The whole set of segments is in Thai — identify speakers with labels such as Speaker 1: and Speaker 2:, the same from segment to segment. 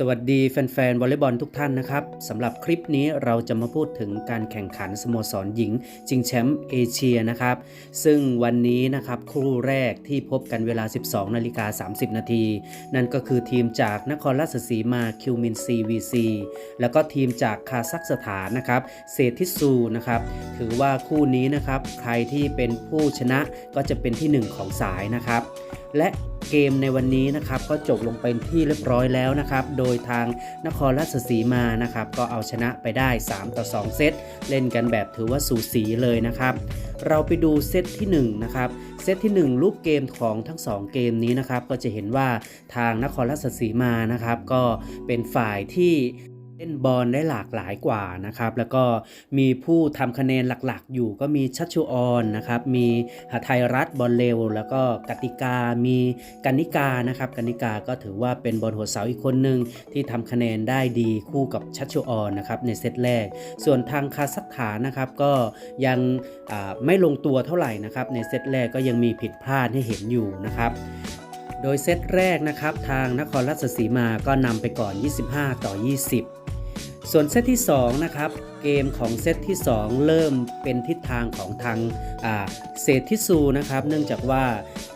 Speaker 1: สวัสดีแฟนๆวอลเลย์บอลทุกท่านนะครับสำหรับคลิปนี้เราจะมาพูดถึงการแข่งขันสโมสรหญิงชิงแชมป์เอเชียนะครับ ซึ่งวันนี้นะครับคู่แรกที่พบกันเวลา 12 นาฬิกา 30 นาที นั่นก็คือทีมจากนครราชสีมาคิวมินซีวีซีแล้วก็ทีมจากคาซัคสถานนะครับเซทิซูนะครับถือว่าคู่นี้นะครับใครที่เป็นผู้ชนะก็จะเป็นที่หนึ่งของสายนะครับ และเกมในวันนี้นะครับก็จบลงเป็นที่เรียบร้อยแล้วนะครับ โดยทางนครราชสีมานะครับก็เอาชนะไปได้ 3 ต่อ 2 เซต เล่นกันแบบถือว่าสูสีเลยนะครับ เราไปดูเซตที่1นะครับเซตที่ 1 ลูกเกมของทั้ง 2 เกมนี้นะครับก็จะเห็นว่าทางนครราชสีมานะครับก็เป็นฝ่ายที่ เล่นบอลได้หลากหลายกว่านะครับ แล้วก็มีผู้ทำคะแนนหลักๆ อยู่ก็มีชัชชุออนนะครับ มีหทัยรัฐบอลเร็ว แล้วก็กติกา มีกันนิกานะครับกันนิกาก็ถือว่าเป็นบอลหัวเสาอีกคนหนึ่งที่ทำคะแนนได้ดีคู่กับชัชชุออนนะครับในเซตแรก ส่วนทางคาซัคสถานนะครับก็ยังไม่ลงตัวเท่าไหร่นะครับ ในเซตแรกก็ยังมีผิดพลาดให้เห็นอยู่นะครับโดยเซตแรกนะครับทางนครราชสีมาก็นำไปก่อน 25 ต่อ 20 ส่วนเซตที่2นะครับเกมของเซตที่ 2 เริ่มเป็นทิศทางของทางเศรษฐิซูนะครับ เนื่องจากว่า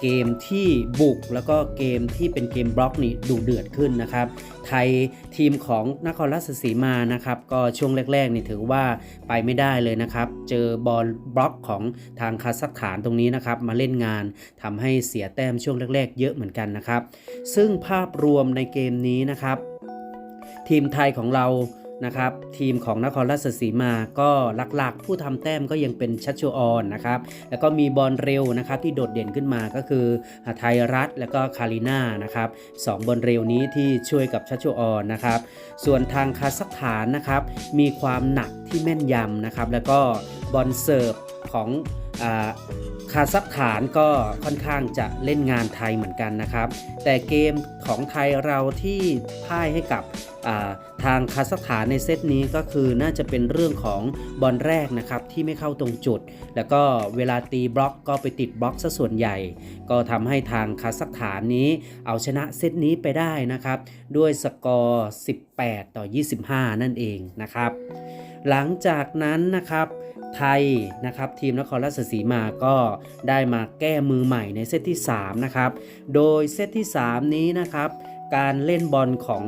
Speaker 1: เกมที่บุกแล้วก็เกมที่เป็นเกมบล็อกนี่ดุเดือดขึ้นนะครับ ไทยทีมของนครราชสีมานะครับ ก็ช่วงแรกๆนี่ถือว่าไปไม่ได้เลยนะครับ เจอบอลบล็อกของทางคาซัคสถานตรงนี้นะครับ มาเล่นงานทำให้เสียแต้มช่วงแรก ๆ เยอะเหมือนกันนะครับ ซึ่งภาพรวมในเกมนี้นะครับ ทีมไทยของเรา นะครับ ทีมของนครราชสีมาก็หลักๆ ผู้ทำแต้มก็ยังเป็นชัชชูออนนะครับ แล้วก็มีบอลเร็วนะครับที่โดดเด่นขึ้นมาก็คือหทัยรัฐแล้วก็คาริน่านะครับสองบอลเร็วนี้ที่ช่วยกับชัชชูออนนะครับ ส่วนทางคาซัคสถานนะครับมีความหนักที่แม่นยำนะครับ แล้วก็บอลเสิร์ฟของ คาซัคสถานก็ค่อนข้างจะเล่นงานไทยเหมือนกันนะครับ แต่เกมของไทยเราที่พ่ายให้กับทางคาซัคสถานในเซตนี้ก็คือน่าจะเป็นเรื่องของบอลแรกนะครับที่ไม่เข้าตรงจุด แล้วก็เวลาตีบล็อกก็ไปติดบล็อกซะส่วนใหญ่ ก็ทำให้ทางคาซัคสถานนี้เอาชนะเซตนี้ไปได้นะครับ ด้วยสกอร์ 18 ต่อ 25 นั่นเองนะครับ หลังจากนั้นนะครับไทยนะครับทีมนครราชสีมาก็ได้มาแก้มือใหม่ในเซตที่3นะครับโดยเซตที่ 3 นี้นะครับการเล่นบอลของ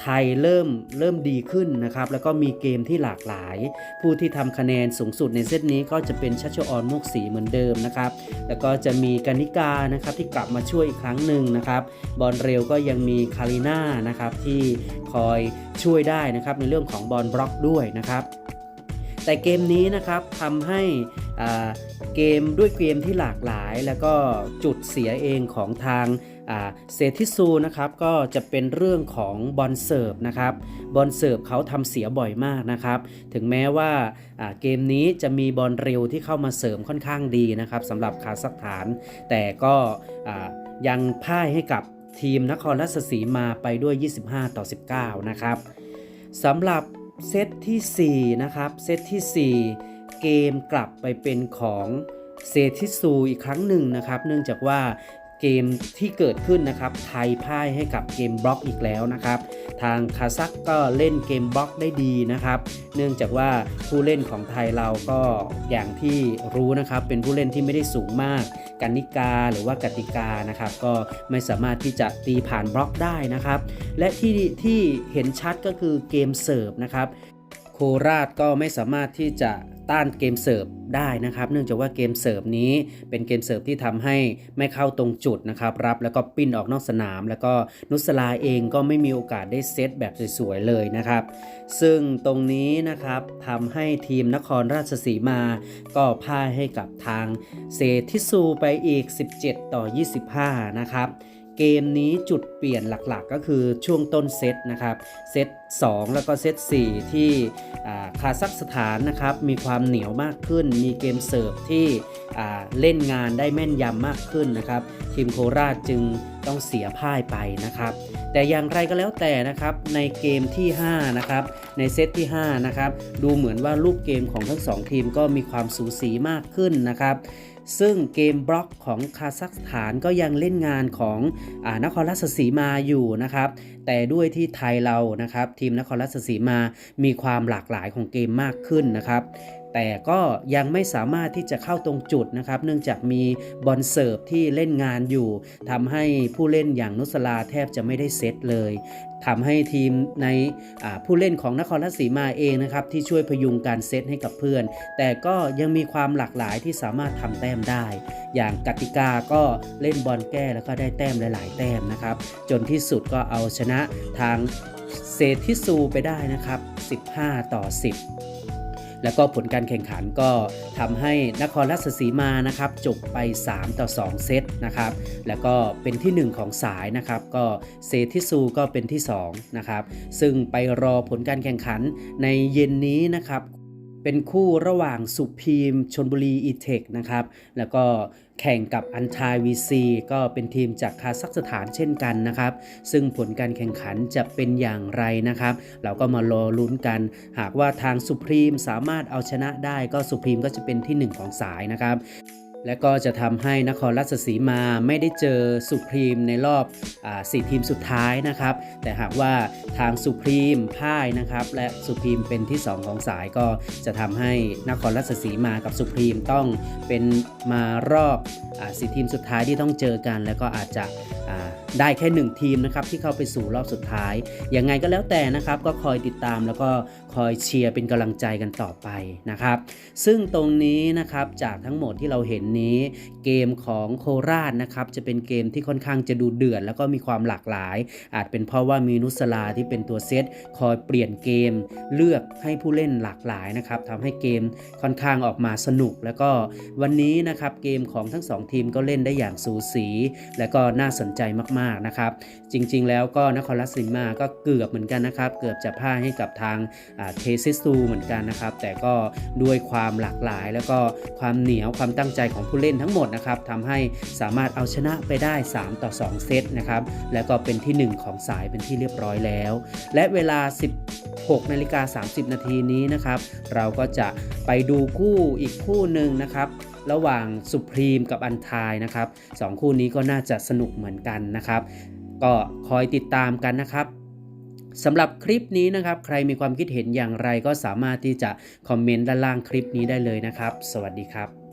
Speaker 1: ไทยเริ่มเริ่มดีขึ้นนะครับแล้วก็มีเกมที่หลากหลาย ผู้ที่ทำคะแนนสูงสุดในเซตนี้ก็จะเป็นชัชออนมกสีเหมือนเดิมนะครับแล้วก็จะมีกานิกานะครับที่กลับมาช่วยอีกครั้งหนึ่งนะครับบอลเร็วก็ยังมีคาริน่านะครับที่คอยช่วยได้นะครับในเรื่องของบอลบล็อกด้วยนะครับแต่เกมนี้นะครับทำให้เกมด้วยเกมที่หลากหลาย แล้วก็จุดเสียเองของทาง อ่าเซทิซูนะครับก็จะเป็นเรื่องของบอลเสิร์ฟนะครับบอลเสิร์ฟเขาทำเสียบ่อยมากนะครับ ถึงแม้ว่าเกมนี้จะมีบอลเร็วที่เข้ามาเสริมค่อนข้างดีนะครับสำหรับคาซัคสถาน แต่ก็ยังพ่ายให้กับทีมนครราชสีมาไปด้วย 25 ต่อ 19 นะครับสำหรับเซตทีสี่4 นะครับ เซตทีสี่ 4 เกมกลับไปเป็นของเซทิซูอีกครั้งหนึ่งนะครับ เนื่องจากว่า เกมที่เกิดขึ้นนะครับไทยพ่ายให้กับเกมบล็อกอีกแล้วนะครับ ทางคาซัคก็เล่นเกมบล็อกได้ดีนะครับ เนื่องจากว่าผู้เล่นของไทยเราก็อย่างที่รู้นะครับ เป็นผู้เล่นที่ไม่ได้สูงมากกันนิกาหรือว่ากติกานะครับ ก็ไม่สามารถที่จะตีผ่านบล็อกได้นะครับ และที่ที่เห็นชัดก็คือเกมเสิร์ฟนะครับ โคราชก็ไม่สามารถที่จะต้านเกมเสิร์ฟได้นะครับ เนื่องจากว่าเกมเสิร์ฟนี้เป็นเกมเสิร์ฟที่ทำให้ไม่เข้าตรงจุดนะครับ รับแล้วก็ปิ้นออกนอกสนาม แล้วก็นุสลาเองก็ไม่มีโอกาสได้เซตแบบสวยๆเลยนะครับ ซึ่งตรงนี้นะครับทำให้ทีมนครราชสีมา ก็พ่ายให้กับทางเซทิซูไปอีก 17 ต่อ 25 นะครับ เกมนี้จุดเปลี่ยนหลักๆ ก็คือช่วงต้นเซตนะครับเซต2 แล้วก็เซต4 ที่อ่คาซัคสถานนะครับมีความเหนียวมากขึ้น มีเกมเสิร์ฟที่เล่นงานได้แม่นยำมากขึ้นนะครับทีมโคราชจึงต้องเสียพ่ายไปนะครับ แต่อย่างไรก็แล้วแต่นะครับในเกมที่ 5 นะครับ ในเซตที่ 5 นะครับ ดูเหมือนว่าลูกเกมของทั้ง 2 ทีมก็มีความสูสีมากขึ้นนะครับ ซึ่งเกมบล็อกของคาซัคสถานก็ยังเล่นงานของอนครราชสีมาอยู่นะครับ แต่ด้วยที่ไทยเรานะครับ ทีมนครราชสีมามีความหลากหลายของเกมมากขึ้นนะครับ แต่ก็ยังไม่สามารถที่จะเข้าตรงจุดนะครับ เนื่องจากมีบอลเสิร์ฟที่เล่นงานอยู่ทำให้ผู้เล่นอย่างนุสลาแทบจะไม่ได้เซตเลยทำให้ทีมในผู้เล่นของนครราชสีมาเองนะครับ ที่ช่วยพยุงการเซตให้กับเพื่อน แต่ก็ยังมีความหลากหลายที่สามารถทำแต้มได้ อย่างกติกาก็เล่นบอลแก้แล้วก็ได้แต้มหลายๆ แต้มนะครับ จนที่สุดก็เอาชนะทางเซทิซูไปได้นะครับ 15 ต่อ 10 แล้วก็ผลการแข่งขันก็ทำให้นครราชสีมานะครับจบไป 3 ต่อ 2 เซตนะครับ แล้วก็เป็นที่ 1 ของสายนะครับ ก็เซทิซูก็เป็นที่2นะครับซึ่งไปรอผลการแข่งขันในเย็นนี้นะครับ เป็นคู่ระหว่างสุพีมชนบุรีอีเทคนะครับ แล้วก็แข่งกับอันทายวีซีก็เป็นทีมจากคาซัคสถานเช่นกันนะครับ ซึ่งผลการแข่งขันจะเป็นอย่างไรนะครับ เราก็มารอลุ้นกัน หากว่าทางสุพรีมสามารถเอาชนะได้ก็สุพรีมก็จะเป็นที่ 1 ของสายนะครับ และก็จะทำให้นครราชสีมาไม่ได้เจอสุพรีมในรอบอสี่ทีมสุดท้ายนะครับ แต่หากว่าทางสุพรีมพ่ายนะครับ และสุพรีมเป็นที่ 2 ของสายก็จะทำให้นครราชสีมากับสุพรีมต้องเป็นมารอบอสี่ทีมสุดท้ายที่ต้องเจอกัน แล้วก็อาจจะได้แค่ 1 ทีมนะครับที่เข้าไปสู่รอบสุดท้าย ยังไงก็แล้วแต่นะครับ ก็คอยติดตามแล้วก็คอยเชียร์เป็นกำลังใจกันต่อไปนะครับ ซึ่งตรงนี้นะครับจากทั้งหมดที่เราเห็นนี้เกมของโคราชนะครับจะเป็นเกมที่ค่อนข้างจะดูเดือดแล้วก็มีความหลากหลาย อาจเป็นเพราะว่ามีนุสลาที่เป็นตัวเซตคอยเปลี่ยนเกมเลือกให้ผู้เล่นหลากหลายนะครับทำให้เกมค่อนข้างออกมาสนุก แล้วก็วันนี้นะครับเกมของทั้งสองทีมก็เล่นได้อย่างสูสี และก็น่าสนใจมากๆนะครับ จริงๆ แล้วก็นครราชสีมาก็เกือบเหมือนกันนะครับ เกือบจะพ่ายให้กับทางเทซิสตูเหมือนกันนะครับ แต่ก็ด้วยความหลากหลาย แล้วก็ความเหนียวความตั้งใจของผู้เล่นทั้งหมดนะครับทำให้สามารถเอาชนะไปได้ 3 ต่อ 2 เซตนะครับ แล้วก็เป็นที่ 1 ของสายเป็นที่เรียบร้อยแล้ว และเวลา 16นาฬิกา30 นาทีนี้นะครับ เราก็จะไปดูคู่อีกคู่หนึ่งนะครับระหว่างสุพรีมกับอันทายนะครับสองคู่นี้ก็น่าจะสนุกเหมือนกันนะครับ ก็คอยติดตามกันนะครับสำหรับคลิปนี้นะครับ ใครมีความคิดเห็นอย่างไรก็สามารถที่จะคอมเมนต์ด้านล่างคลิปนี้ได้เลยนะครับ สวัสดีครับ